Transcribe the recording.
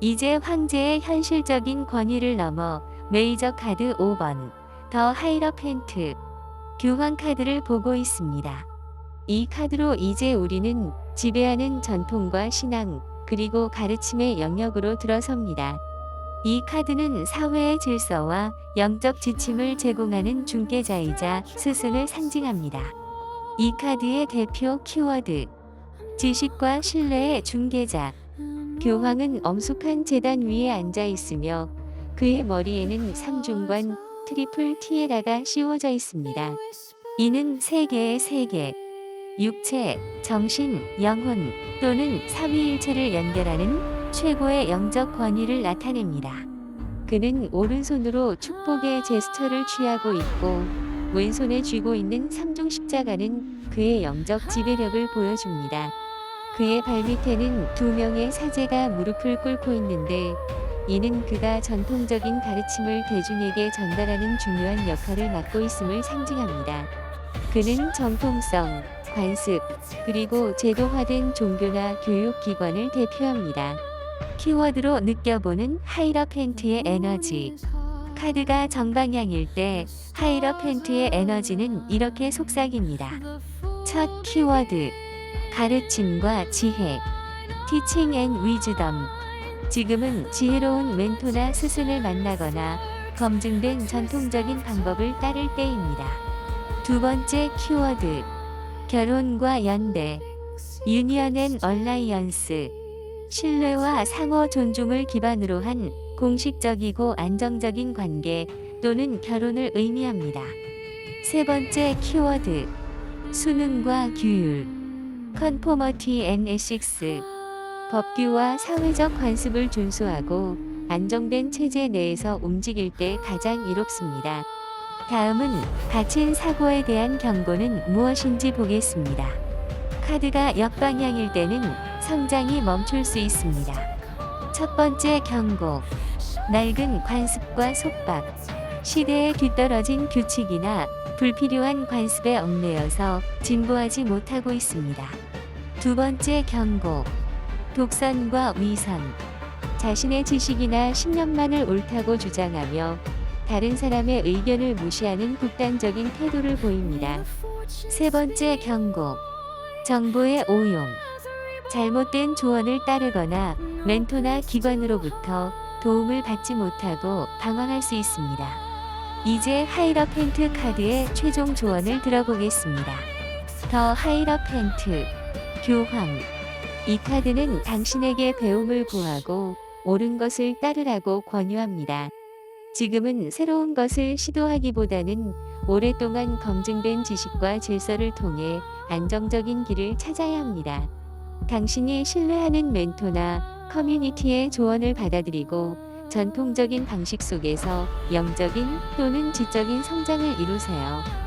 이제 황제의 현실적인 권위를 넘어 메이저 카드 5번 더 하이러펜트 교황 카드를 보고 있습니다. 이 카드로 이제 우리는 지배하는 전통과 신앙 그리고 가르침의 영역으로 들어섭니다. 이 카드는 사회의 질서와 영적 지침을 제공하는 중개자이자 스승을 상징합니다. 이 카드의 대표 키워드 지식과 신뢰의 중개자 교황은 엄숙한 재단 위에 앉아 있으며 그의 머리에는 삼중관 트리플 티에라가 씌워져 있습니다. 이는 세계의 세계, 육체, 정신, 영혼 또는 삼위일체를 연결하는 최고의 영적 권위를 나타냅니다. 그는 오른손으로 축복의 제스처를 취하고 있고 왼손에 쥐고 있는 삼중 십자가는 그의 영적 지배력을 보여줍니다. 그의 발밑에는 두 명의 사제가 무릎을 꿇고 있는데 이는 그가 전통적인 가르침을 대중에게 전달하는 중요한 역할을 맡고 있음을 상징합니다. 그는 정통성, 관습, 그리고 제도화된 종교나 교육기관을 대표합니다. 키워드로 느껴보는 하이러펜트의 에너지. 카드가 정방향일 때 하이러펜트의 에너지는 이렇게 속삭입니다. 첫 키워드. 가르침과 지혜. 티칭 앤 위즈덤. 지금은 지혜로운 멘토나 스승을 만나거나 검증된 전통적인 방법을 따를 때입니다. 두 번째 키워드. 결혼과 연대. 유니언 앤 얼라이언스. 신뢰와 상호 존중을 기반으로 한 공식적이고 안정적인 관계 또는 결혼을 의미합니다. 세 번째 키워드. 수능과 규율. 컨포머티 앤 에식스. 법규와 사회적 관습을 준수하고 안정된 체제 내에서 움직일 때 가장 이롭습니다. 다음은 갇힌 사고에 대한 경고는 무엇인지 보겠습니다. 카드가 역방향일 때는 성장이 멈출 수 있습니다. 첫 번째 경고. 낡은 관습과 속박. 시대에 뒤떨어진 규칙이나 불필요한 관습에 얽매여서 진보하지 못하고 있습니다. 두 번째 경고. 독선과 위선. 자신의 지식이나 신념만을 옳다고 주장하며 다른 사람의 의견을 무시하는 극단적인 태도를 보입니다. 세 번째 경고. 정보의 오용. 잘못된 조언을 따르거나 멘토나 기관으로부터 도움을 받지 못하고 방황할 수 있습니다. 이제 하이러펜트 카드의 최종 조언을 들어보겠습니다. 더 하이러펜트 교황 이 카드는 당신에게 배움을 구하고 옳은 것을 따르라고 권유합니다. 지금은 새로운 것을 시도하기보다는 오랫동안 검증된 지식과 질서를 통해 안정적인 길을 찾아야 합니다. 당신이 신뢰하는 멘토나 커뮤니티의 조언을 받아들이고 전통적인 방식 속에서 영적인 또는 지적인 성장을 이루세요.